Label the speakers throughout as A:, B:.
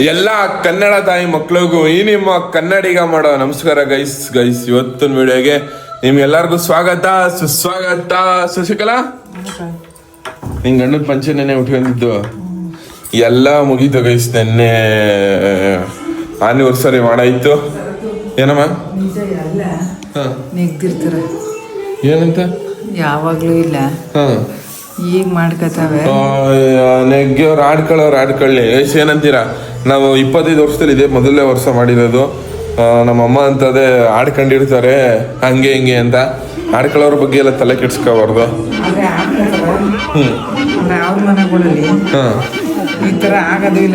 A: ಎಲ್ಲ ಕನ್ನಡ ತಾಯಿ ಮಕ್ಳಿಗೂ ಈ ನಿಮ್ಮ ಕನ್ನಡಿಗ ಮಾಡೋ ನಮಸ್ಕಾರ ಗೈಸ್ ಗೈಸ್ ಇವತ್ತಿನ ವಿಡಿಯೋಗೆ ನಿಮ್ಗೆಲ್ಲರಿಗೂ ಸ್ವಾಗತ ಸುಸ್ವಾಗತ. ಶಶಿಕಲಾ ನಿನ್ ಗಂಡನ ಪಂಚೆ ನೆನೆ ಉಟ್ಕೊಂಡಿದ್ದು. ಎಲ್ಲ ಮುಗೀತು ಗೈಸ್ ನೆನ್ನೆ ಆನಿವರ್ಸರಿ ಮಾಡಾಯ್ತು. ಏನಮ್ಮ? ಏನಂತ?
B: ಯಾವಾಗ್ಲೂ ಇಲ್ಲ.
A: ಹ.
B: ಈಗ ಮಾಡ್ಕತಾವೆ
A: ಆಡ್ಕೊಳ್ಳೋರು ಆಡ್ಕೊಳ್ಳಿ. ಎಷ್ಟ್ ಏನಂತೀರಾ? ನಾವು ಇಪ್ಪತ್ತೈದು ವರ್ಷದಲ್ಲಿ ಇದೇ ಮೊದಲನೇ ವರ್ಷ ಮಾಡಿರೋದು. ಆ, ನಮ್ಮ ಅಮ್ಮ ಅಂತದೇ ಆಡ್ಕೊಂಡಿರ್ತಾರೆ. ಹಂಗೆ ಹಿಂಗೆ ಅಂತ. ಆಡ್ಕೊಳ್ಳೋರ ಬಗ್ಗೆ ಎಲ್ಲ ತಲೆ ಕೆಡ್ಸ್ಕೋಬಾರ್ದು. ಹ್ಞೂ
B: ಈ ತರ ಆಗೋದು ಇಲ್ಲ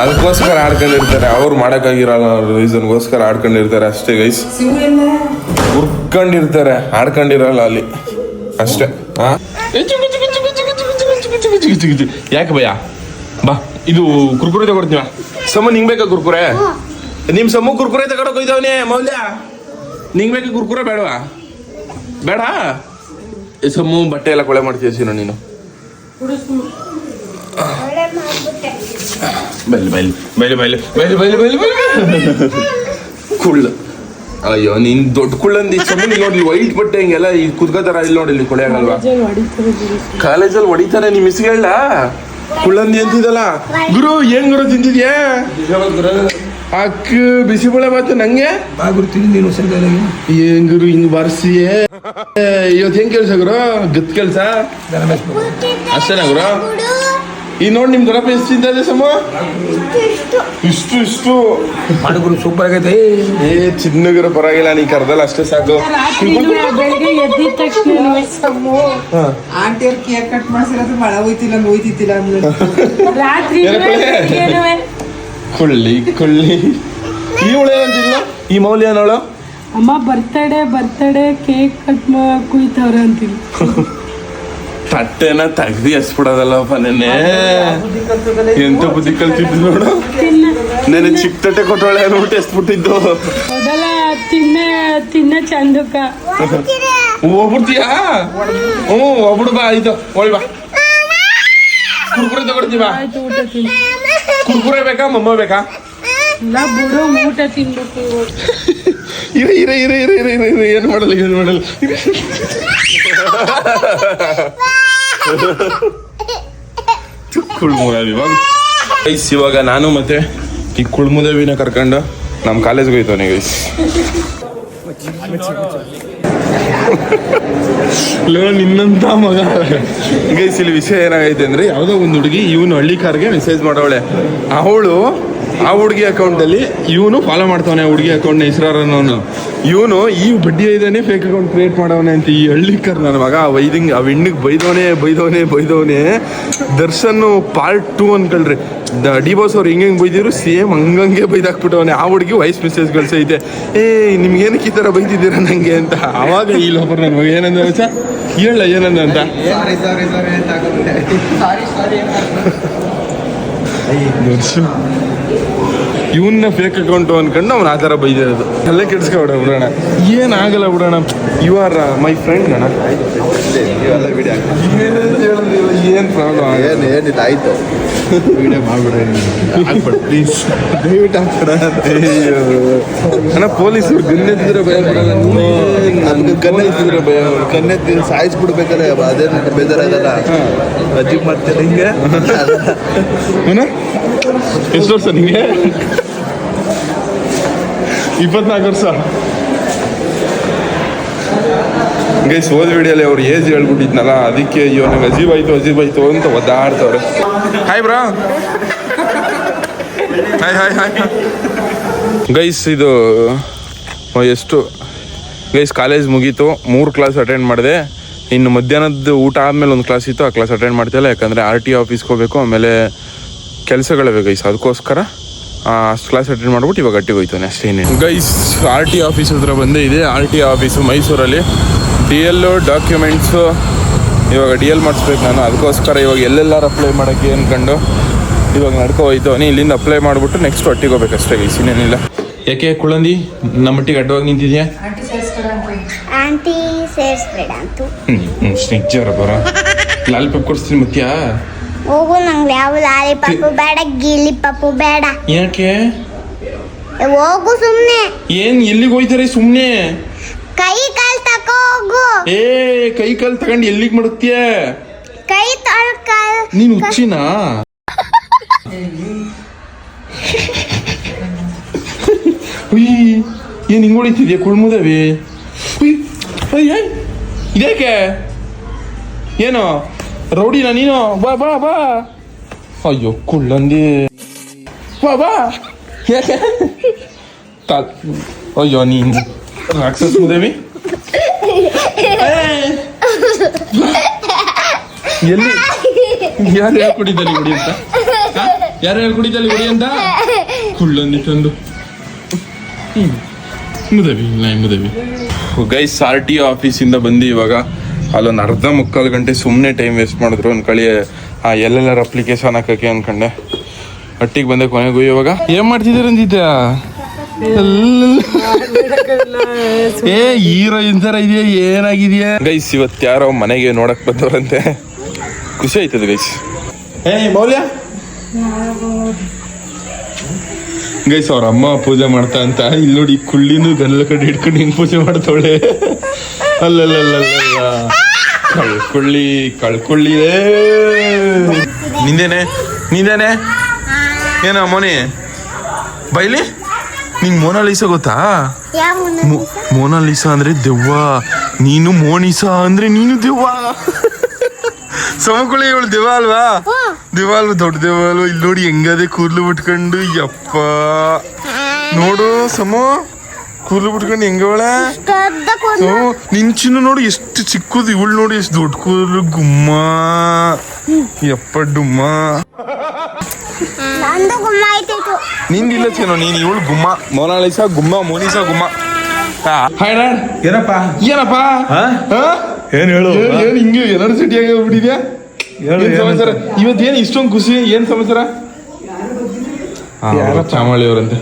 A: ಅದಕ್ಕೋಸ್ಕರ ಆಡ್ಕೊಂಡಿರ್ತಾರೆ. ಅವ್ರು ಮಾಡೋಕ್ಕಾಗಿರಲ್ಲ ರೀಸನ್ಗೋಸ್ಕರ ಆಡ್ಕೊಂಡಿರ್ತಾರೆ ಅಷ್ಟೇ ಗೈಸ್ ಹುರ್ಕೊಂಡಿರ್ತಾರೆ. ಆಡ್ಕೊಂಡಿರಲ್ಲ ಅಲ್ಲಿ. ಅಷ್ಟೇ. ಯಾಕೆ ಭಯ ಬಾ, ಇದು ಕುರ್ಕುರೆ ತಗೊಡ್ತೀವ? ಸಮ ನಿಂಗ್ ಬೇಕಾ ಕುರ್ಕುರೆ? ನಿಮ್ಮ ಸಮ ಕುರ್ಕುರೆ ತಗೊಳಕ್ ಹೋಯ್ತವನೇ ಮೌಲ್ಯ? ನಿಂಗ್ ಬೇಕಾ ಕುರ್ಕುರೆ, ಬೇಡವಾ? ಬೇಡ? ಸಮ ಬಟ್ಟೆ ಎಲ್ಲ ಕೊಳೆ ಮಾಡ್ತೀಯ ಸೀನು ನೀನು. ಬೈಲಿ ಬೈಲಿ ಬೈಲಿ ಬೈಲಿ ಬೈಲಿ ಬೈಲಿ ಬೈಲಿ ಬೈಲಿ. ಕುಳ್ಳು. ಅಯ್ಯೋ ನೀನ್ ದೊಡ್ಡ ಕುಳ್ಳಂದಿ. ಸುಮ್ಮನೆ ನೋಡಿ ವೈಟ್ ಬಟ್ಟೆ ಹಿಂಗೆಲ್ಲ ಈ ಕುದ್ಕೋತಾರ ಇಲ್ಲಿ ನೋಡಿ ಇಲ್ಲಿ ಕೊಳೆ ಆಗಲ್ವಾ ಕಾಲೇಜಲ್ಲಿ ಹೊಡಿತಾರೆ ನಿಮ್ ಹೇಳ ಕುಳ್ಳಂದಿ ಅಂತಿದಲ್ಲ? ಗುರು ಏನ್ ಗುರು ತಿಂದಿದ್ಯಾ? ಅಕ್ಕ ಬಿಸಿಬೇಳೆ ಬಾತು ನಂಗೆ?
C: ಬಾಗುರ್ತೀನಿ ನೀನು ಹೊಸದಾಗಿ
A: ಏನ್ ಗುರು ಹಿಂಗ್ ಬರ್ಸಿಯೇ? ಇವತ್ತು ಹೆಂಗ್ ಕೆಲ್ಸ ಗುರು? ಗತ್ ಕೆಲ್ಸ? ಅಷ್ಟೇನಾ ಗುರು. ಈ ನೋಡಿ ನಿಮ್ ದೊಡ್ಡಪ್ಪ ಎಷ್ಟು ತಿಂತದೆ ಸಮ ಇಷ್ಟು ಇಷ್ಟು.
C: ಹಡುಗರು ಸೂಪರ್ ಆಗೈತೆ.
A: ಏ ಚಿನ್ನಗಿರೋ ಪರವಾಗಿಲ್ಲ ನೀ ಕರ್ದಲ್ಲ ಅಷ್ಟೇ ಸಾಕು.
D: ಬೆಳಗ್ಗೆ ಎದ್ದಿದ ತಕ್ಷಣ
B: ಆಂಟಿಯವ್ರು ಕೇಕ್ ಕಟ್ ಮಾಡ್ಸಿರೋದು ಮಳೆ ಹೋಯ್ತಿಲ್ಲ ಅಂದ್ರೆ
D: ರಾತ್ರಿ
A: ಏನಪ್ಪಳೆ? ಕೊಳ್ಳಿ ಈ ಇವಳೇನಂತಿಲ್ಲ ಈ ಮೌಲ್ಯ ನೋಳು
D: ಅಮ್ಮ ಬರ್ತಡೆ ಬರ್ತಡೆ ಕೇಕ್ ಕಟ್ ಕುಯ್ತವ್ರೆ ಅಂತೀನಿ
A: ತಟ್ಟೆನ ತೆಗ್ದು ಎಸ್ಬಿಡೋದಲ್ಲಪ್ಪ ನೆನ್ನೆ. ಎಂತ ಬುದ್ಧಿ ಕಲ್ತಿದ್ದು ನೋಡು. ನೆನೆ ಚಿಕ್ಕ ತಟ್ಟೆ ಕೊಟ್ಟೋಳೆ ಅನ್ಬಿಟ್ಟು ಎಸ್ಬಿಟ್ಟಿದ್ದು.
D: ತಿನ್ನ ತಿನ್ನ ಚಂದಕ್ಕ
A: ಹೋಗ್ಬಿಡ್ತೀಯಾ? ಹ್ಞೂ ಹೋಗ್ಬಿಡು ಬಾ ಇದು ಒಳ್ ಬಾ. ಕುರ್ಕುರೆ ತಗೊಡ್ತೀವ ಕುರ್ಕುರೆ ಬೇಕಾ ಮಮ್ಮ ಬೇಕಾ?
D: ಬಿಡು ಊಟ.
A: ಇರ ಇರ ಇರ ಇರ ಇರ ಇರ ಇರ ಏನು ಮಾಡಲ್ಲ ಏನು ಮಾಡಲ್ಲ. ಇವಾಗ. ಗೈಸ್ ಇವಾಗ ನಾನು ಮತ್ತೆ ಈ ಕುಳ್ಮುದೇವಿನ ಕರ್ಕೊಂಡು ನಮ್ಮ ಕಾಲೇಜ್ಗೆ ಹೋಯ್ತವನೆ ಗೈಸ್ ಲೋ ನಿನ್ನಂತ ಮಗ. ಗೈಸ್ ಇಲ್ಲಿ ವಿಷಯ ಏನಾಗೈತೆ ಅಂದ್ರೆ ಯಾವುದೋ ಒಂದು ಹುಡುಗಿ ಇವನು ಹಳ್ಳಿ ಕಾರ್ಗೆ ಮೆಸೇಜ್ ಮಾಡವಳೆ. ಅವಳು ಆ ಹುಡುಗಿ ಅಕೌಂಟಲ್ಲಿ ಇವನು ಫಾಲೋ ಮಾಡ್ತಾವನೆ ಆ ಹುಡುಗಿ ಅಕೌಂಟ್ನ ಹೆಸರನ್ನು ಇವನು ಈ ಬಡ್ಡಿ ಐದನೇ ಫೇಕ್ ಅಕೌಂಟ್ ಕ್ರಿಯೇಟ್ ಮಾಡವನೆ ಅಂತ ಈ ಹಳ್ಳಿ ಕರ್ ನನ್ನ ಮಗ ಆ ವೈದಿಂಗ್ ಆ ಹೆಣ್ಣಿಗೆ ಬೈದವನೆ ಬೈದವನೆ ಬೈದವನೆ. ದರ್ಶನ್ ಪಾರ್ಟ್ ಟೂ ಅನ್ಕೊಳ್ರಿ. ದ ಡಿ ಬಾಸ್ ಅವ್ರು ಹಿಂಗೆ ಬೈದಿದ್ರು ಬೈದಿರು ಸೇಮ್ ಹಂಗಂಗೆ ಬೈದಾಕ್ಬಿಟ್ಟವನೆ. ಆ ಹುಡುಗಿ ವಾಯ್ಸ್ ಮೆಸೇಜ್ ಕಳ್ಸೈತೆ ಏ ನಿಮ್ಗೇನಕ್ಕೆ ಈ ಥರ ಬೈದಿದ್ದೀರಾ ನಂಗೆ? ಅಂತ. ಆವಾಗ ಈ ಲೋಪರ್ ನನ್ನ ಮಗ ಏನಂದ ಹೇಳ ಏನಂದ ಅಂತ.
C: ಸಾರಿ ಸಾರಿ ಸಾರಿ ಅಂತ
B: ಸಾರಿ ಸಾರಿ
A: ಇವನ್ನ ಫೇಕ್ ಅಕೌಂಟು ಅನ್ಕೊಂಡು ಅವ್ನು ಆ ಥರ ಬೈದಿರೋದು. ಅಲ್ಲೇ ಕೆಡ್ಸ್ಕೊಬಿಡ ಬಿಡೋಣ. ಏನಾಗಲ್ಲ ಬಿಡೋಣ. ಯು ಆರ್ ಮೈ ಫ್ರೆಂಡ್ ಅಣ್ಣ. ಏನು ಪ್ರಾಬ್ಲಮ್
C: ಏನು ಏನಿಲ್ಲ ಆಯ್ತು. ವಿಡಿಯೋ ಮಾಡ್ಬಿಡ್ರಿ. ಹಾಕ್ಬಿಡು ಪ್ಲೀಸ್ ದಯವಿಟ್ಟು ಹಾಕ್ಬಿಡ
A: ಅಣ್ಣ ಪೊಲೀಸರು ಗನ್ನೆತ್ತಿದ್ರೆ ಭಯ ಬಿಡಲ್ಲ
C: ನಮ್ಗೆ ಕನ್ನೆತ್ತಿದ್ರೆ ಭಯ ಕನ್ನೆತ್ತಿ ಸಾಯಿಸ್ಬಿಡ್ಬೇಕಾದ್ರೆ ಅದೇನು ಬೇಜಾರಾಗಲ್ಲ. ಅಜ್ಜಿ ಮಾಡ್ತೇನೆ ಹಿಂಗೆ.
A: ಎಷ್ಟು ವರ್ಷ ನಿಮಗೆ ಇಪ್ಪತ್ನಾಲ್ಕು ವರ್ಷ. ಗೈಸ್ ಹೋದ ವಿಡಿಯೋಲಿ ಅವ್ರು ಏಜ್ ಹೇಳ್ಬಿಟ್ಟಿದ್ನಲ್ಲ, ಅದಕ್ಕೆ ಅಯ್ಯೋ, ನಂಗೆ ಅಜೀಬ್ ಆಯ್ತು ಅಜೀಬ್ ಆಯ್ತು ಅಂತ ಒದ್ದಾಡ್ತವ್ರೆ. Hi bro hi hi hi guys ಇದು ಎಷ್ಟು? ಗೈಸ್ ಕಾಲೇಜ್ ಮುಗೀತು, ಮೂರು ಕ್ಲಾಸ್ ಅಟೆಂಡ್ ಮಾಡಿದೆ. ಇನ್ನು ಮಧ್ಯಾಹ್ನದ ಊಟ ಆದಮೇಲೆ ಒಂದು ಕ್ಲಾಸ್ ಇತ್ತು, ಆ ಕ್ಲಾಸ್ ಅಟೆಂಡ್ ಮಾಡ್ತಿಲ್ಲ ಯಾಕಂದರೆ ಆರ್ ಟಿ ಆಫೀಸ್ಗೆ ಹೋಗ್ಬೇಕು, ಆಮೇಲೆ ಕೆಲಸಗಳಿವೆ ಗೈಸ್ ಅದಕ್ಕೋಸ್ಕರ. ಅಷ್ಟು ಕ್ಲಾಸ್ ಅಟೆಂಡ್ ಮಾಡ್ಬಿಟ್ಟು ಇವಾಗ ಅಟ್ಟಿಗೆ ಹೋಯ್ತಾನೆ ನೆಕ್ಸ್ಟ್ ಇನ್ನೇನು. ಗೈಸ್ ಆರ್ ಟಿ ಆಫೀಸ್ ಹತ್ರ ಬಂದೇ ಇದೆ. ಆರ್ ಟಿ ಆಫೀಸು ಮೈಸೂರಲ್ಲಿ ಡಿ ಎಲ್ ಡಾಕ್ಯುಮೆಂಟ್ಸು ಇವಾಗ ಡಿ ಎಲ್ ಮಾಡಿಸ್ಬೇಕು ನಾನು. ಅದಕ್ಕೋಸ್ಕರ ಇವಾಗ ಎಲ್ಲೆಲ್ಲಾರು ಅಪ್ಲೈ ಮಾಡೋಕ್ಕೆ ಅಂದ್ಕೊಂಡು ಇವಾಗ ನಡ್ಕೊ ಹೋಯ್ತವನಿ ಇಲ್ಲಿಂದ ಅಪ್ಲೈ ಮಾಡಿಬಿಟ್ಟು ನೆಕ್ಸ್ಟ್ ಒಟ್ಟಿಗೆ ಹೋಗ್ಬೇಕಷ್ಟೇ ಗೈಸ್ ಇನ್ನೇನಿಲ್ಲ. ಯಾಕೆ ಕುಳಂದಿ ನಮ್ಮಟ್ಟಿಗೆ ಅಡ್ಡವಾಗಿ ನಿಂತಿದ್ಯಾ?
B: ಆಂಟಿ
E: ಸೇರಿಸ್ಬೇಡ ಅಂತು.
A: ಹ್ಞೂ ಬರ. ಲಾಲಿಪಾಪ್ ಕೊಡಿಸ್ತೀನಿ ಮತ್ತ್ಯಾ
E: ಹೋಗು ನಂಗೆ ಯಾವ ಲಾಲಿಪಾಪು ಬೇಡ ಗಿಲಿ ಪಾಪು ಬೇಡ.
A: ಯಾಕೆ
E: ಹೋಗು ಸುಮ್ನೆ.
A: ಏನ್ ಎಲ್ಲಿಗೆ ಹೋಯ್ತಾರೆ ಸುಮ್ನೆ?
E: ಕೈ ಕಾಲ್ ತಕೋ ಹೋಗು.
A: ಏ ಕೈ ಕಾಲ್ ತಗೊಂಡು ಎಲ್ಲಿಗೆ ಮಡಗ್ತೀಯ?
E: ಕೈ ಕಾಲ್
A: ನೀನ್ ಹುಚ್ಚಿನಾ? ಉಯ್ ಏನ್ ಹಿಂಗ್ ಹೊಡಿತಿದ್ಯಾ ಕುಳ್ಮುದವಿ? ಉಯ್ ಅಯ್ಯ ಇದ್ಯಾಕೆ? ಏನು? ರೌಡಿನ ನೀನು? ಬಾ ಬಾ ಬಾ. ಅಯ್ಯೋ ಕುಳ್ಳಂದಿ ಬಾ ಬಾ. ಯಾಕೆ ಅಯ್ಯೋ, ನೀನು ರಾಕ್ಷಸ ಮುದೇವಿ. ಎಲ್ಲಿ? ಯಾರು ಹೇಳಿ ಕುಡಿದಲ್ಲಿ ಕುಡಿ ಅಂತ ಯಾರು ಹೇಳಿ ಕುಡಿದಲ್ಲಿ ಕುಡಿ ಅಂತ ಕುಳ್ಳಂದಿ ತಂದು ಮುದವಿ ನಾಯಿ ಮುದವಿ. ಗೈಸ್, ಆರ್ ಟಿ ಆಫೀಸಿಂದ ಬಂದು ಇವಾಗ. ಅಲ್ಲೊಂದು ಅರ್ಧ ಮುಕ್ಕಾಲು ಗಂಟೆ ಸುಮ್ಮನೆ ಟೈಮ್ ವೇಸ್ಟ್ ಮಾಡಿದ್ರು ಅನ್ಕೊಳ್ಳಿ ಆ ಎಲ್ ಎಲ್ ಆರ್ ಅಪ್ಲಿಕೇಶನ್ ಹಾಕಕ್ಕೆ ಅನ್ಕೊಂಡೆ. ಒಟ್ಟಿಗೆ ಬಂದೆ ಕೊನೆಗೂ ಇವಾಗ. ಏನ್ ಮಾಡ್ತಿದ್ದೀರ ಅಂದಿದ್ದ ಏ ಹೀರೋಯಿನ್ ತರ ಇದೆಯಾ? ಏನಾಗಿದೆಯಾ? ಗೈಸ್ ಇವತ್ತು ಯಾರೋ ಮನೆಗೆ ನೋಡಕ್ ಬಂದವರಂತೆ. ಖುಷಿ ಆಯ್ತದ ಗೈಸ್ ಏ ಮೌಲ್ಯ? ಗೈಸ್ ಅವ್ರ ಅಮ್ಮ ಪೂಜೆ ಮಾಡ್ತಾ ಅಂತ. ಇಲ್ಲಿ ನೋಡಿ ಕುಳ್ಳಿನೂ ಗಲ್ಲ ಕಡೆ ಹಿಡ್ಕೊಂಡು ಹಿಂಗ್ ಪೂಜೆ ಮಾಡ್ತಾವಳೆ? ಅಲ್ಲಲ್ಲಲ್ಲ ಕಳ್ಕೊಳ್ಳಿ ಕಳ್ಕೊಳ್ಳಿ ನಿಂದೇನೆ? ನಿಂದೇನೆ? ಏನ ಮೋನಿ? ಬೈಲಿ? ನಿಂಗೆ ಮೋನಾಲಿಸ ಗೊತ್ತಾ? ಮೋನಾಲಿಸಾ ಅಂದ್ರೆ ದೆವ್ವ. ನೀನು ಮೋನಿಸಾ ಅಂದ್ರೆ ನೀನು ದೆವ್ವ. ಸಮಕುಳಿ ಇವಳು ದೆವ್ವ ಅಲ್ವಾ? ದೆವ್ವ ಅಲ್ವಾ? ದೊಡ್ಡ ದೆವ್ವ ಅಲ್ವಾ? ಇಲ್ಲಿ ನೋಡಿ ಹೆಂಗದೆ ಕೂದ್ಲು ಬಿಟ್ಕೊಂಡು ಯಪ್ಪ. ನೋಡು ಸಮ. ಕೂದ್ಲು ಬಿಟ್ಕೊಂಡು ಹೆಂಗವಳೆ ನಿನ್ ಚಿನ್ನು ನೋಡು ಎಷ್ಟು ಚಿಕ್ಕದು ಇವಳು ನೋಡಿ ಎಷ್ಟು ದೊಡ್ಡ ಕೂದಲು ಗುಮ್ಮ. ಎಪ್ಪ ಡುಮ್ಮ. ನಿಂದಿಲ್ಲ ಚಿನ್ನು ನೀನು ಇವಳು ಗುಮ್ಮ. ಮೊನಾಲಿಸಾ ಗುಮ್ಮ ಮೋನಿಸಾ ಗುಮ್ಮ. ಹಾಯ್
C: ಏನಪ್ಪ?
A: ಏನಪ್ಪ?
C: ಏನ್ ಹೇಳು?
A: ಏನ್ ಹಿಂಗೆ ಎನರ್ಜಿಟಿ ಏನ್
C: ಏನ್
A: ಸಮಾಚಾರ? ಇವತ್ತೇನ್ ಇಷ್ಟೊಂದು ಖುಷಿ ಏನ್ ಸಮಾಚಾರ? ಚಾಮಳಿ ಅವರಂತೆ.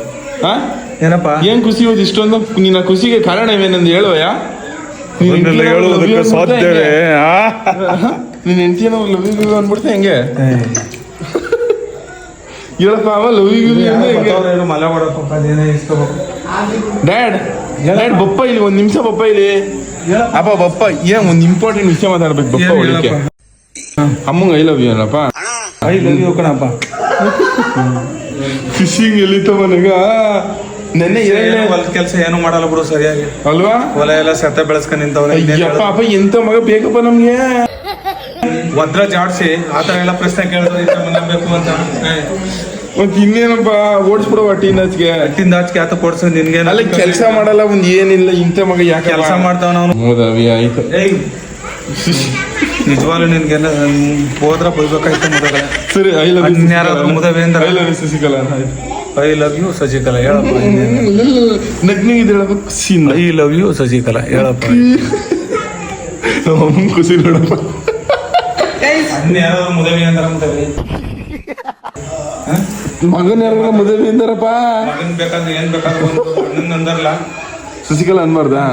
A: ಹಾ?
C: ಏನಪ್ಪ?
A: ಏನ್ ಖುಷಿ ಹೋದ್ ಇಷ್ಟೊಂದು ನಿನ್ನ ಖುಷಿಗೆ ಕಾರಣ ಏನಂದ್ ಹೇಳುವಯ್ಯ ನೀನ್
C: ಹೇಳುವುದಕ್ಕೆ ಸಾಧ್ಯವೇ?
A: ಹೆಂಗೆ?
C: ಆ?
A: ನಿನ್ ಹೆಂಡತಿನ ಲವ್ ಯು ಅಂದ್ಬಿಡ್ತಾ ಹೆಂಗೆ? ಹೇಳಪ್ಪ ಅವ ಲವ್ ಯು
C: ಮಲೆ ಮಾಡಪ್ಪ ಅದೇನೇ ಇಸ್ಕೋಬೇಕು
A: ಡ್ಯಾಡ್ ಡ್ಯಾಡ್ ಬಪ್ಪ ಇಲ್ಲಿ ಒಂದ್ ನಿಮಿಷ ಬಪ್ಪ ಇಲ್ಲಿ. ಅಪ್ಪ ಬಪ್ಪ ಏನ್ ಒಂದ್ ಇಂಪಾರ್ಟೆಂಟ್ ವಿಷಯ ಮಾತಾಡ್ಬೇಕು ಬಪ್ಪ
C: ಏನ್
A: ಅಮ್ಮಂಗೆ ಐ ಲವ್ ಯು ಏನಪ್ಪ?
C: ಐ ಲವ್ ಯು ಕಣಪ್ಪ.
A: ಫಿಶಿಂಗ್ ಎಲ್ಲಿತ್ತ ಮನೆಗ ನೆನ್ನೆ ಏನೇ
C: ಹೊಲ ಕೆಲಸ ಏನು ಮಾಡಲ್ಲ ಬಿಡು ಸರಿಯಾಗಿ.
A: ಅಲ್ವಾ?
C: ಹೊಲ ಎಲ್ಲ ಸತ್ತ ಬೆಳೆಸ್ಕೊಂಡ್ ನಿಂತವ್ರೆ
A: ಪಾಪ ಅಪ್ಪ ಎಂತ ಮಗ ಬೇಕಪ್ಪ ನಮ್ಗೆ?
C: ವದ್ರ ಜಾಡ್ಸಿ ಆತರ ಎಲ್ಲ ಪ್ರಶ್ನೆ ಕೇಳಿದ್ರೆ ಇಂಥ ಬೇಕು ಅಂತ.
A: ಮತ್ ಇನ್ನೇನಪ್ಪ ಓಡಿಸ್ಬಿಡೋ ಟೀನ್ ಹಚ್ಗೆ.
C: ಹಟ್ಟಿಂದ ಆಚೆ ಆತ ಕೊಡ್ಸ ನಿನ್ಗೆ
A: ಅಲ್ಲ ಕೆಲಸ ಮಾಡಲ್ಲ ಒಂದ್ ಏನಿಲ್ಲ ಇಂಥ ಮಗ ಯಾಕೆ
C: ಕೆಲಸ ಮಾಡ್ತಾವ ನಾವು
A: ಹೌದವಿ ಆಯ್ತು.
C: ನಿಜವಾಗ್ಲೂ ನಿನ್ಗೆಲ್ಲ ಹೋದ್ರ ಬೈಬೇಕಾಯ್ತು ಮುದಗಳ
A: ಸರಿ ಐ ಲವ್
C: ಅನ್ಯಾರಾದ್ರೂ ಮುದವೆ ಅಂದ್ರ?
A: ಐ ಲವ್ ಶಶಿಕಲಾ ಆಯ್ತು.
C: ಐ ಲವ್ ಯು ಸಜಿಕಲಾ ಹೇಳಪ್ಪ.
A: ನಗ್ನಿಗೆ ಹೇಳಬೇಕು ಸೀನ್.
C: ಐ ಲವ್ ಯು ಸಜಿಕಲಾ ಹೇಳಪ್ಪ.
A: ನಮ್ಮ ಖುಷಿ ನೋಡಪ್ಪ.
C: ಮುದವಿ ಅಂತಾರ
A: ಮಗನ ಯಾರ ಮದುವೆ ಅಂದಾರಪ್ಪ
C: ಮಗನ್ ಬೇಕಾದ್ರೆ ಏನ್ ಬೇಕಾದ್ರೆ ಒಂದು ಅಣ್ಣನ್ ಅಂದಾರಲ್ಲ.
A: ಶಶಿಕಲಾ ಅನ್ಬಾರ್ದಾ?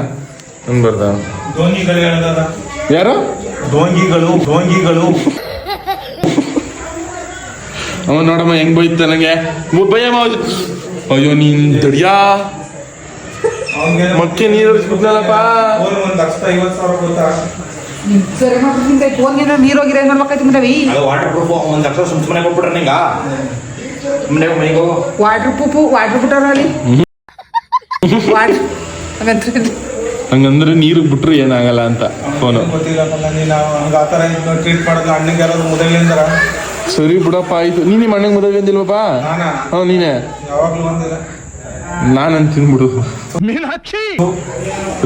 A: ಅನ್ಬಾರ್ದಾ?
C: ಧೋನಿಗಳು ಹೇಳ್ದಾರ
A: ಯಾರು?
C: ಡೋಂಗಿಗಳು ಡೋಂಗಿಗಳು
A: ಅವ ನೋಡಮ್ಮ ಹೆಂಗ್ ಬೈತ ನನಗೆ ಭಯ ಮಾವ ಅಯ್ಯೋ ನೀನ್ ತಡಿಯಾ ಮಕ್ಕೆ ನೀರು ಹರಿಸ್ಬಿಟ್ನಲ್ಲಪ್ಪ
F: ವಾಟರ್ ಹೋಗು.
B: ವಾಟರ್ ಪ್ರೂಫು ವಾಟರ್ ಬಿಟ್ಟಾರ ಅಲ್ಲಿ? ವಾಟರ್ ಹಾಗಂತ
A: ಹಂಗಂದ್ರೆ ನೀರು ಬಿಟ್ರೆ ಏನಾಗಲ್ಲ ಅಂತ ಫೋನ್.
C: ಗೊತ್ತಿಲ್ಲ ನೀನು ಹಂಗ ಆತರ ಟ್ರೀಟ್ ಮಾಡೋದು ಅಣ್ಣಂಗೆ ಯಾರಾದ್ರು ಮುದವಿ ಅಂದಾರ
A: ಸರಿ ಬಿಡಪ್ಪ ಆಯ್ತು. ನೀನೇ ನಿಮ್ಮ ಅಣ್ಣಂಗೆ ಮದುವೆ ಅಂದಿಲ್ವಪ್ಪ?
C: ಹಾ
A: ಹ್ಞೂ ನೀನೇ.
C: ತಿನ್ಬಿಡು ಮೀನಾಕ್ಷಿ
A: ನಾನು ಅಂತೀನಿ ಬಿಡು.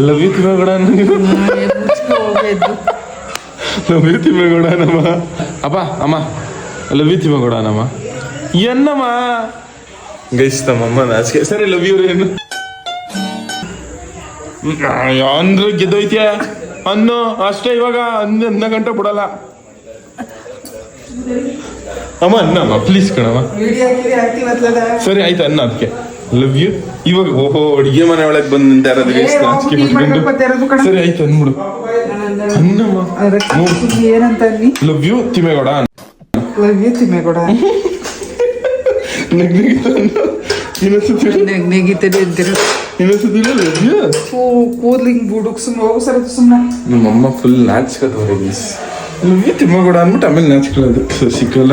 A: Love you Thimmagowda love you Thimmagowda ನಮ್ಮ ಅಪ್ಪ ಅಮ್ಮ. ಲವ್ ಯು ತಿಮ್ಮಗೌಡ ನಮ್ಮ ಏನಮ್ಮ ಗೈಸ್ ನಮ್ಮಮ್ಮ ನಾಚಿಕೆ. ಸರಿ ಲವ್ ಯು ಏನು ಅಂದ್ರೆ ಗೆದ್ದೋಯ್ತಿಯ? ಅನ್ನು ಅಷ್ಟೇ ಇವಾಗ ಅಂದ ಗಂಟೆ ಬಿಡಲ್ಲ. ಅಮ್ಮ ಅಣ್ಣಮ್ಮ ಪ್ಲೀಸ್ ಕಣಮ್ಮ. ಸರಿ ಆಯ್ತು ಅನ್ನ ಅದಕ್ಕೆ. ಲವ್ ಯು ಇವಾಗ ಓಹೋ ಅಡುಗೆ ಮನೆ ಒಳಗೆ ಬಂದು ನಿಂತ ಯಾರಾದ್ರೂ ಎಷ್ಟ್ ನಾಚಿಕೆ
B: ನೀನ್
A: ಬಿಟ್ಕೊಂಡು
B: ಮಾಡ್ಕೊಂಡ್ ಬರ್ತಾ ಇರೋದು ಕಣ.
A: ಸರಿ ಆಯ್ತು ಅಂದ್ಬಿಡು
B: ನಾನು
A: ಅನ್ನಮ್ಮ
B: ಏನಂತ
A: love you Thimmegowda.
B: Love you Thimmegowda.
A: ಇನ್ನೊಂದ್ಸತಿ
B: ನೆಗ್ ನೆಗಿತದೆ ಅಂತೀರ?
A: ಇನ್ನೊಂದ್ಸತಿ ಲವ್ ಯು
B: ಕೂದ್ಲಿಂಗ್ ಬುಡುಕ್ ಸುಮ್ಮನೆ ಹೋಗು ಸರ್ ಸುಮ್ಮನೆ
A: ನಮ್ಮಮ್ಮ ಫುಲ್ ನಾಚ್ಕೋತವ್ರೆ ಗೈಸ್ ಲವ್ ಯು ತಿಮ್ಮಗೌಡ ಅಂದ್ಬಿಟ್ಟು ಆಮೇಲೆ ನಾಚ್ಕೊಳ್ಳೋದು ಸಿಕ್ಕಲ್ಲ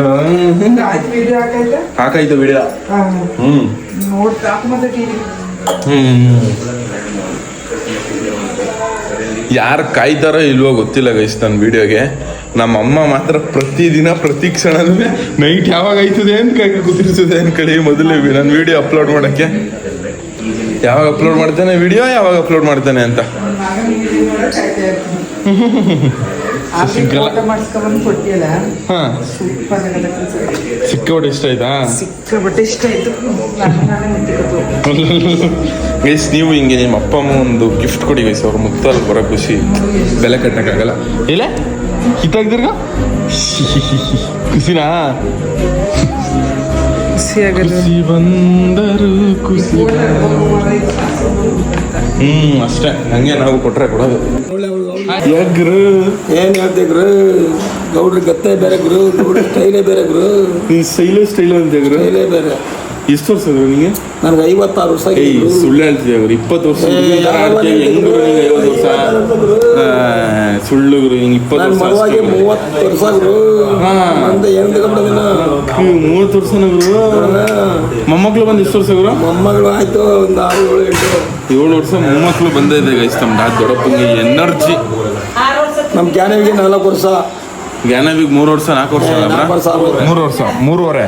B: ಆಯ್ತು ವಿಡಿಯೋ ಹಾಕೈತೆ
A: ಹಾಕಾಯ್ತು ವಿಡಿಯೋ
B: ಹ್ಞೂ ಟಿವಿ
A: ಯಾರು ಕಾಯ್ತಾರೋ ಇಲ್ವೋ ಗೊತ್ತಿಲ್ಲ ಗೈಸ್ ನನ್ನ ವಿಡಿಯೋಗೆ. ನಮ್ಮ ಅಮ್ಮ ಮಾತ್ರ ಪ್ರತಿದಿನ ಪ್ರತಿ ಕ್ಷಣನೂ ನೈಟ್ ಯಾವಾಗ ಆಯ್ತದೆ ಅಂತ ಕೈ ಕೂತಿರ್ತದೆ ಅನ್ಕೊಳ್ಳಿ ಮೊದಲೇ ನನ್ನ ವಿಡಿಯೋ ಅಪ್ಲೋಡ್ ಮಾಡೋಕ್ಕೆ. ಯಾವಾಗ ಅಪ್ಲೋಡ್ ಮಾಡ್ತಾನೆ ವಿಡಿಯೋ ಯಾವಾಗ ಅಪ್ಲೋಡ್ ಮಾಡ್ತಾನೆ ಅಂತ.
B: ಕೆಲಸ
A: ಇಷ್ಟ ಆಯ್ತಾ ಗೈಸ್ ನೀವು ಹಿಂಗೆ ನಿಮ್ಮ ಅಪ್ಪ ಅಮ್ಮ ಒಂದು ಗಿಫ್ಟ್ ಕೊಡಿ ಗೈಸ್ ಅವ್ರ ಮುತ್ತಲ್ಲಿ ಬರೋ ಖುಷಿ ಬೆಲೆ ಕಟ್ಟಕ್ಕಾಗಲ್ಲ ಇಲ್ಲ ಹಿತಾಗ್ದಿರ್ಗ ಖುಷಿನಾ
B: ಖುಷಿ
A: ಬಂದರು ಖುಷಿ ಹ್ಮ್ ಅಷ್ಟೇ ಹಂಗೆ ನಾವು ಕೊಟ್ರೆ ಕೊಡೋದು ಯಾಕ್ರು
G: ಏನ್ ಹೇಳ್ತಿದ್ರು? ಗೌಡ್ರ ಗತ್ತೆ ಬೇರೆ ಗುರು ಗೌಡ್ರ ಸ್ಟೈಲೇ ಬೇರೆ ಗುರು.
A: ನೀ ಸ್ಟೈಲು ಸ್ಟೈಲು ಅಂತಿದ್ರು
G: ಸ್ಟೈಲೇ ಬೇರೆ.
A: ಎಷ್ಟು ವರ್ಷ ಅಂದ್ರೆ ನಿಮಗೆ
G: ನನಗೆ ಐವತ್ತಾರು ವರ್ಷ
A: ಏಯ್. ಸುಳ್ಳು ಹೇಳ್ತಿದ್ದೆ ಗುರು? ಇಪ್ಪತ್ತು ವರ್ಷ ಹುಡುಗನ್ ಥರ ಆಡ್ತೀಯ, ಹೆಂಗ್ ಗುರು ನಿಂಗೆ ಐವತ್ತು ವರ್ಷ? ಆ, ಸುಳ್ಳು ಗುರು ಇಪ್ಪತ್ತು ವರ್ಷ
G: ಮಗವಾಗಿ
A: ಅಷ್ಟೇ ಗುರು.
G: ಮೂವತ್ತು ವರ್ಷ ಗುರು
A: ಹಾ.
G: ಅಂತ ಏನ್ ತಗೊಂಡಿದ್ದೀನ
A: ಹ್ಮ್, ಮೂವತ್ತು ವರ್ಷನ ಗುರು? ಮೊಮ್ಮಕ್ಳು ಬಂದು ಎಷ್ಟು ವರ್ಷ ಗುರು?
G: ಮೊಮ್ಮಗಳು ಆಯ್ತು ಒಂದು ಆರು ಏಳು ಎಂಟು.
A: ಏಳು ವರ್ಷ ಮೊಮ್ಮಕ್ಳು ಬಂದಿದೆ ಗೈಸ್ ನಮ್ಮ ಡಾ ದೊಡ್ಡಪ್ಪಂಗೆ ಎನರ್ಜಿ
G: ನಮ್ಮ ಜ್ಞಾನವಿಗೆ ನಾಲ್ಕು ವರ್ಷ.
A: ಜ್ಞಾನವಿಗೆ ಮೂರು ವರ್ಷ ನಾಲ್ಕು ವರ್ಷ ಅಲ್ಲ
G: ನಾಲ್ಕು ವರ್ಷ? ಆಗೋದು.
A: ಮೂರು ವರ್ಷ ಮೂರುವರೆ.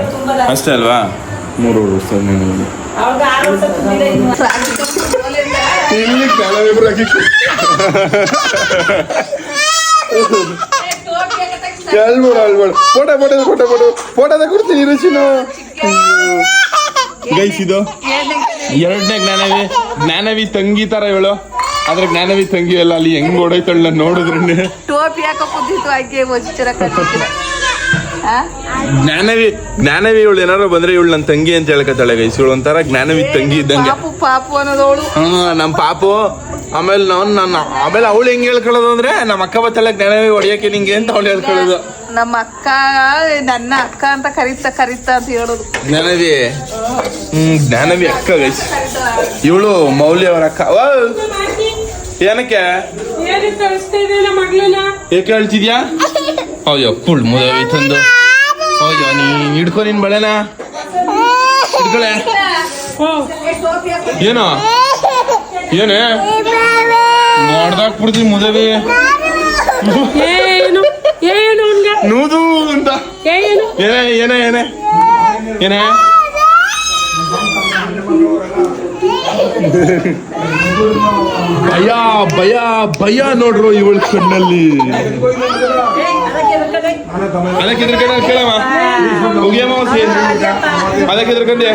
A: ಅಷ್ಟೇ ಅಲ್ವಾ? ಮೂರುವರೆ ವರ್ಷ. ಇಲ್ಲಿ. ಅಳ್ಬೇಡ ಫೋಟೋ ಫೋಟೋ ಫೋಟೋ ಫೋಟೋ. ಫೋಟೋದ ಕೊಡ್ತೀನಿ ರುಚಿನು. ಗೈಸ್ ಇದು ಎರಡನೇ ಜ್ಞಾನವಿ. ಜ್ಞಾನವಿ ತಂಗಿ ತರ ಇವಳು. ಆದ್ರೆ ಜ್ಞಾನವಿ ತಂಗಿ ಅಲ್ಲ ಅಲ್ಲಿ ಹೆಂಗ್ ಓಡೈತಳ ನಾನು ನೋಡಿದ್ರೆ
H: ಟೋಪಿ ಹಾಕೋ ಕುದ್ದಿತ್ತು ಹಾಗೆ
A: ಜ್ಞಾನವಿ ಜ್ಞಾನವಿ ಇವಳು ಏನಾರು ಬಂದ್ರೆ ಇವಳು ನನ್ನ ತಂಗಿ ಅಂತ ಹೇಳ್ಕತ್ತಾಳೆ ಗೈಸ್ ಇವಳು ಒಂಥರ ಜ್ಞಾನವಿ ತಂಗಿ ಇದ್ದಂಗೆ.
H: ಪಾಪು ಪಾಪು ಅನ್ನೋದವಳು.
A: ಹಾ ನಮ್ಮ ಪಾಪು. ಆಮೇಲೆ ನಾನು ನನ್ನ ಆಮೇಲೆ ಅವಳು ಹೆಂಗ್ ಹೇಳ್ಕೊಳ್ಳೋದು ಅಂದ್ರೆ ನಮ್ಮ ಅಕ್ಕ ಬತ್ತಲ್ಲ ಜ್ಞಾನವಿ ಹೊಡಿಯಕ್ಕೆ ನಿಂಗೆ ಅಂತ ಅವಳು ಹೇಳ್ಕೊಳ್ಳೋದು.
H: ನಮ್ಮ ಅಕ್ಕ ನನ್ನ ಅಕ್ಕ ಅಂತ ಕರೀತಾ ಕರೀತಾ ಅಂತ ಹೇಳೋದು.
A: ಜ್ಞಾನವಿ. ಹ್ಮ್ ಜ್ಞಾನವಿ ಅಕ್ಕ ಗೈಸ್ ಇವಳು ಮೌಲ್ಯ ಅವರ ಅಕ್ಕ. ಓ, ಏನಕ್ಕೆ? ಏಕೆ ಹೇಳ್ತಿದ್ಯಾ? ಅಯ್ಯೋ ಕುಳ್ ಮುದವಿ ತಂದು. ಅಯ್ಯೋ ನೀ ಹಿಡ್ಕೊ ನಿನ್ ಬಳೆನ? ಹಿಡ್ಕೊಳೆ. ಏನೋ? ಏನೇ? ಮಾಡ್ದಾಕ್ಬಿಡ್ತೀನಿ ಮುದವಿ.
D: ಏನು? ಏನು?
A: ನೂದು ಅಂತ.
D: ಏನು?
A: ಏನೇ ಏನೇ ಏನೇ? ಏನೇ? ಭಯ ಭಯ ಭಯ ನೋಡ್ರು ಇವಳ ಕಣ್ಣಲ್ಲಿ. ಅದಕ್ಕೆ ಎದ್ರಕಂಡ ಕೇಳಮ್ಮ. ಮುಗಿಯಮ್ಮ ಒಂದ್ಸಿ ಎದ್ರಕಂಡೆ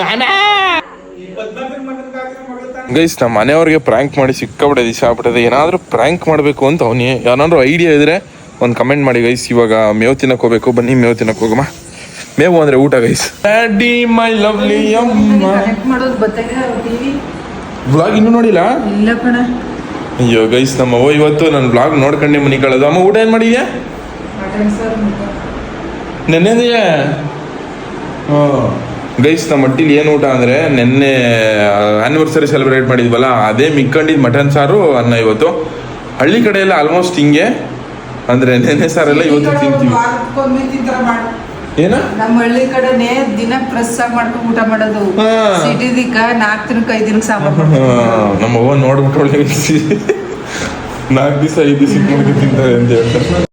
A: ನಾನಾ. ಗೈಸ್ ನಮ್ಮ ಮನೆಯವ್ರಿಗೆ ಪ್ರ್ಯಾಂಕ್ ಮಾಡಿ ಸಿಕ್ಕಾಬಿಟ್ಟೆ ದಿವಸ ಆಗ್ಬಿಟ್ಟದೆ. ಏನಾದರೂ ಪ್ರ್ಯಾಂಕ್ ಮಾಡಬೇಕು ಅಂತ ಅವನಿ ಏನಾದ್ರು ಐಡಿಯಾ ಇದ್ರೆ ಒಂದು ಕಮೆಂಟ್ ಮಾಡಿ ಗೈಸ್. ಇವಾಗ ಮೇವು ತಿನ್ನಕ್ಕೆ ಹೋಗ್ಬೇಕು. ಬನ್ನಿ ಮೇವು ತಿನ್ನಕ್ಕೆ ಹೋಗಮ್ಮ. ಮೇವು ಅಂದರೆ ಊಟ ಗೈಸ್. ಡ್ಯಾಡಿ ಮೈ ಲವ್ಲಿ ಅಮ್ಮ.
B: ಕನೆಕ್ಟ್ ಮಾಡೋದು
A: ಬ್ಲಾಗ್ ಇನ್ನು ನೋಡಿಲ್ಲ?
B: ಇಲ್ಲ ಕಣ.
A: ಅಯ್ಯೋ ಗೈಸ್ ನಮ್ಮ ಅವ್ವ ಇವತ್ತು ನನ್ನ ಬ್ಲಾಗ್ ನೋಡ್ಕೊಂಡೆ ಮನಿ ಕಳೆದು ಅಮ್ಮ ಊಟ ಏನು ಮಾಡಿದ್ಯಾ? ನೆನ್ನೆದೆಯಾ? ಗೈಸ್ ನಮ್ಮ ಮಟ್ಟಿಲಿ ಏನು ಊಟ ಅಂದರೆ ನೆನ್ನೆ ಆನಿವರ್ಸರಿ ಸೆಲೆಬ್ರೇಟ್ ಮಾಡಿದ್ವಲ್ಲ ಅದೇ ಮಿಕ್ಕಂಡಿದ್ದು ಮಟನ್ ಸಾರು ಅನ್ನ ಇವತ್ತು. ಹಳ್ಳಿ ಕಡೆ ಎಲ್ಲ ಆಲ್ಮೋಸ್ಟ್ ಹಿಂಗೆ. ಅಂದರೆ ನೆನ್ನೆ ಸಾರೆಲ್ಲ ಇವತ್ತು ತಿಂತೀವಿ. ಏನ
B: ನಮ್ಮ ಹಳ್ಳಿ ಕಡೆನೆ ದಿನ ಪ್ರೆಸ್ ಮಾಡ್ಕೊಂಡು ಊಟ ಮಾಡೋದು. ಸಿಟಿದಿಕ್ಕ ನಾಲ್ಕು ದಿನಕ್ಕೆ ಐದು ದಿನಕ್ಕೆ ಸಾಂಬಾರು.
A: ನಮ್ಮ ಅವ್ವ ನೋಡ್ಬಿಟ್ಟು ಒಳ್ಳೆ ನಾಲ್ಕು ದಿವಸ ಐದು ದಿವಸ ತಿಂತಾರೆ ಅಂತ ಹೇಳ್ತಾರೆ